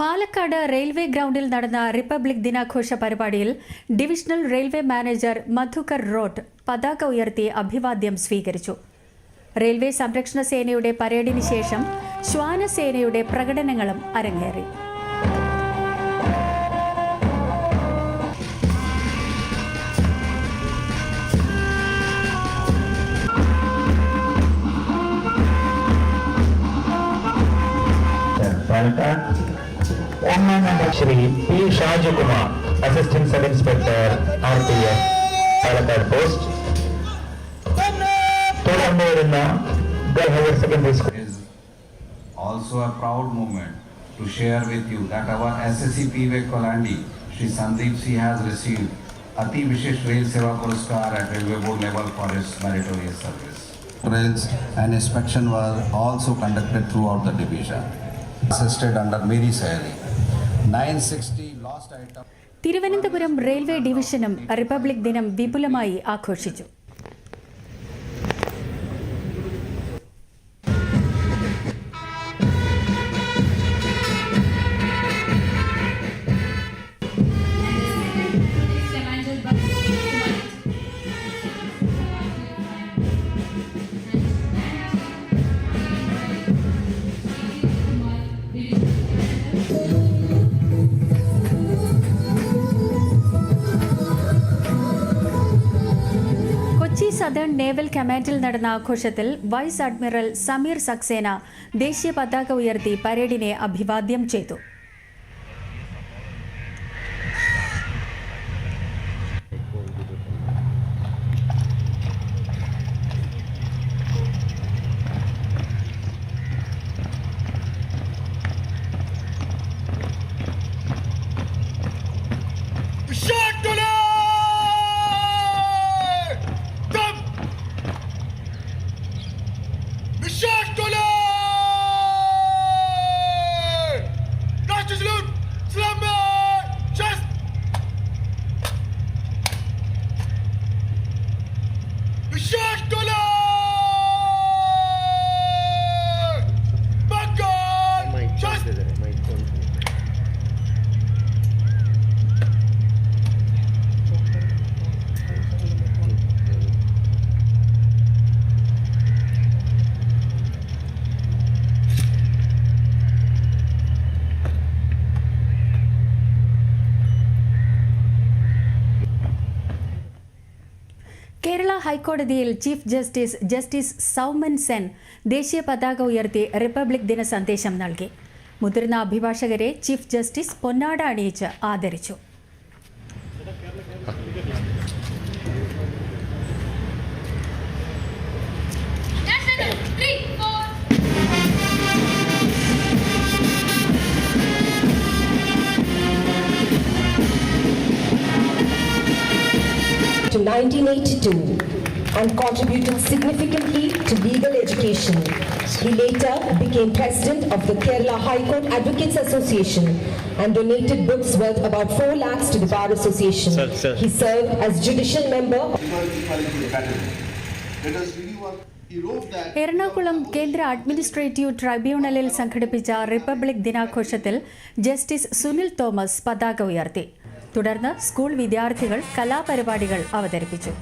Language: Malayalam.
പാലക്കാട് റെയിൽവേ ഗ്രൗണ്ടിൽ നടന്ന റിപ്പബ്ലിക് ദിനാഘോഷ പരിപാടിയിൽ divisional railway manager Madhukar Raut പതാക ഉയർത്തി അഭിവാദ്യം സ്വീകരിച്ചു. റെയിൽവേ സംരക്ഷണ സേനയുടെ പരേഡിന് ശേഷം ശ്വാനസേനയുടെ പ്രകടനങ്ങളും അരങ്ങേറി. പാലക്കാട് ഒന്നാം number Shri P Shajakumar assistant sub inspector R P F Palakkad post തുടർന്ന് വരുന്ന girl higher secondary school is also a proud moment to share with you that our SSC PV Kolandi, Shri Sandeep C has received Ati Vishesh Rail Seva Puraskar at Railway Board level for his meritorious service. Drills and inspection were also conducted throughout the division. Assisted under Mary Sahari. 960 lost item. Thiruvananthapuram railway ഡിവിഷനും republic ദിനം വിപുലമായി ആഘോഷിച്ചു സദേൺ നേവൽ കമാൻഡിൽ നടന്ന ആഘോഷത്തിൽ വൈസ് അഡ്മിറൽ സമീർ സക്സേന ദേശീയ പതാക ഉയർത്തി പരേഡിനെ അഭിവാദ്യം ചെയ്തു. കേരള ഹൈക്കോടതിയിൽ chief justice justice Soumen Sen ദേശീയ പതാക ഉയർത്തി റിപ്പബ്ലിക് ദിന സന്ദേശം നൽകി. മുതിർന്ന അഭിഭാഷകരെ ചീഫ് ജസ്റ്റിസ് പൊന്നാട അണിയിച്ച് ആദരിച്ചു. 1982 and contributed significantly to legal education. He later became president of the Kerala High Court Advocates Association and donated books worth about 4 lakhs to the Bar Association. He served as judicial member Let us review what he wrote that. Ernakulam കേന്ദ്ര അഡ്മിനിസ്ട്രേറ്റീവ് ട്രൈബ്യൂണലിൽ സംഘടിപ്പിച്ച റിപ്പബ്ലിക് ദിനാഘോഷത്തിൽ ജസ്റ്റിസ് സുനിൽ തോമസ് പതാക ഉയർത്തി തുടർന്ന് സ്കൂൾ വിദ്യാർത്ഥികൾ കലാപരിപാടികൾ അവതരിപ്പിച്ചു.